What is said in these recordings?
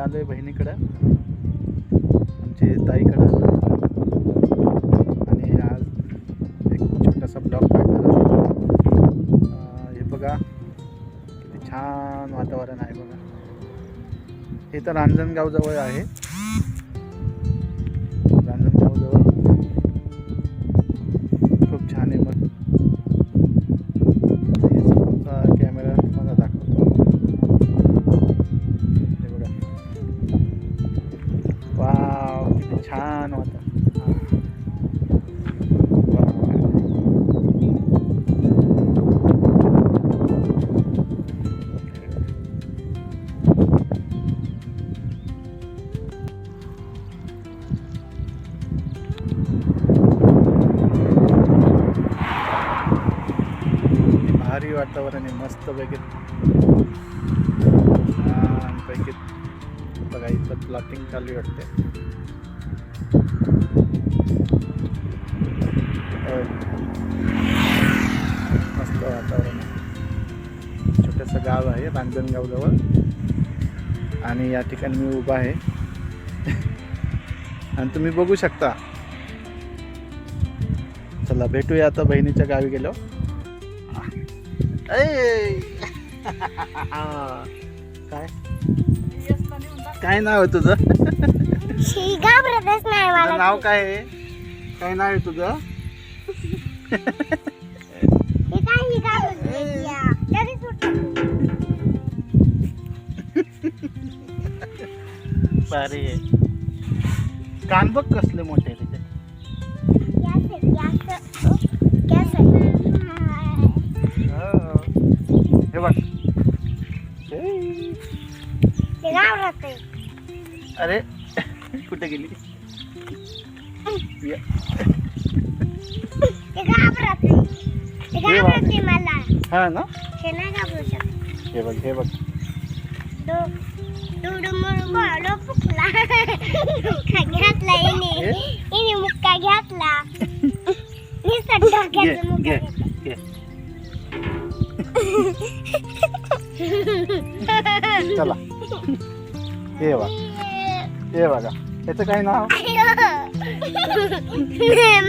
आलो आहे बहिणीकडं. आमचे ताईकडं. आणि आज एक छोटासा ब्लॉग काढणार हे बघा किती छान वातावरण आहे बघा. हे तर रांजणगावजवळ आहे. वातावरण आहे मस्त पैकी. पैकी बघा इथं प्लॉटिंग चालू वाटते मस्त वातावरण आहे. छोटंसं गाव आहे रांजणगावजवळ आणि या ठिकाणी मी उभा आहे. आणि तुम्ही बघू शकता. चला भेटूया आता बहिणीच्या गावी गेलो काय? काय नाव आहे तुझं? घाबरतच नाही तुझं मला नाव काय आहे? काय नाव आहे तुझं? हे काही घाबरत नाही या. तरी सुटलं. भारी आहे. कान बघ कसले मोठे तिथे गॅस ते घाबरत आहे. अरे कुठे गेली ये. ते घाबरत आहे. ते हे घाबरत आहे मला हा ना हे नाही घाबरू शकत हे बघ हे बघ डुडू मुडू फुकला त्याचं काय नाव?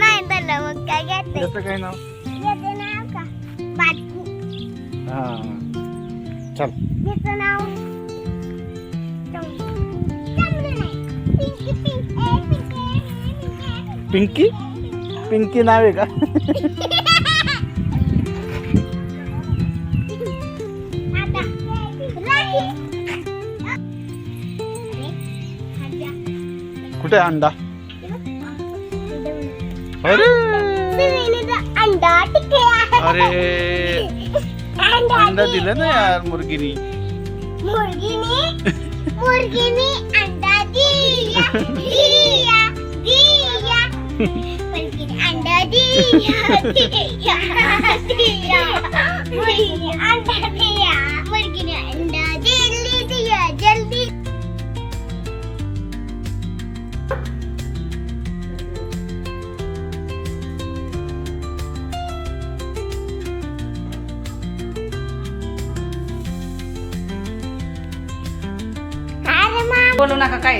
नाही मग काय नाव? याचं नाव का बाटकू हा. चल. याचं नाव पिंकी पिंकी पिंकी? पिंकी नाव आहे का? कुठे आहे अंडा खाजा अरे अंडा टिकला अरे अंडा दिलं ना यार मुर्गीनी मुर्गीने मुर्गीने अंडा दिया दिया दिया मुर्गीने अंडा दिया दिया दिया मुर्गीने अंडा दिया बोलू नका काय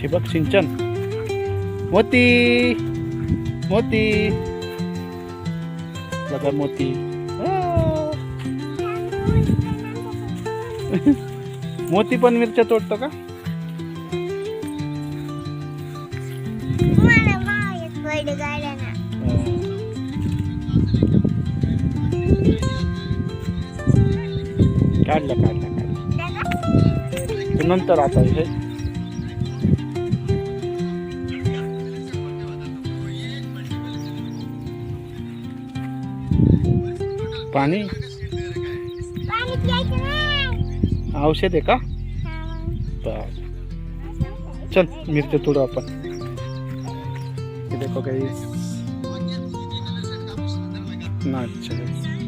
ठिबक सिंचन. मोती मोती. बघा मोती. मोती पण मिरच्या तोडतो का? काढलं काढलं काढलं. नंतर आता हे. पाणी? औषध आहे का? चल मिरच्या तोडू आपण. देखो काही अच्छा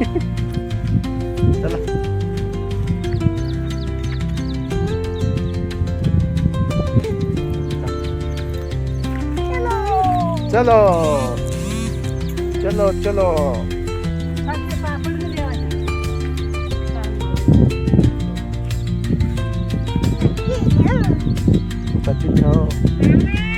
चला चलो चलो चलो चलो सचिन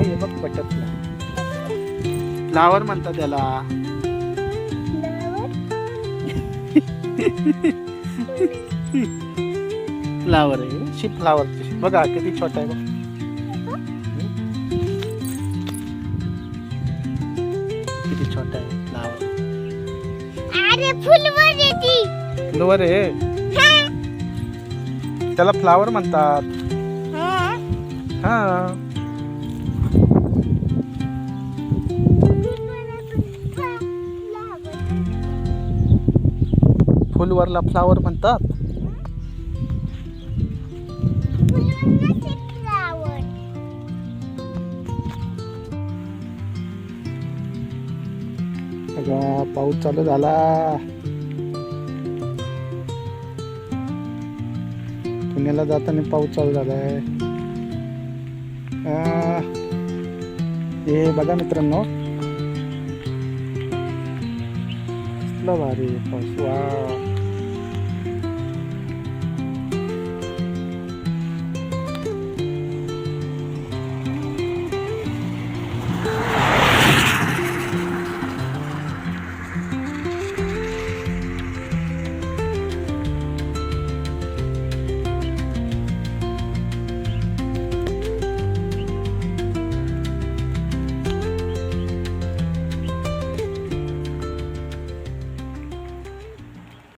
बटरफ्लाय हे बघ बटरफ्लाय फ्लावर म्हणतात त्याला फ्लावर आहे शिप फ्लावर बघा किती छोटा आहे बघ. किती छोटा आहे फ्लावर. अरे फुलवर येते फ्लोवर आहे? त्याला फ्लावर म्हणतात. हा. फुलवरला फ्लावर म्हणतात. पाऊस चालू झाला. पुण्याला जाताना पाऊस चालू झालाय. हे बघा मित्रांनो. कसला भारी पाऊस. वा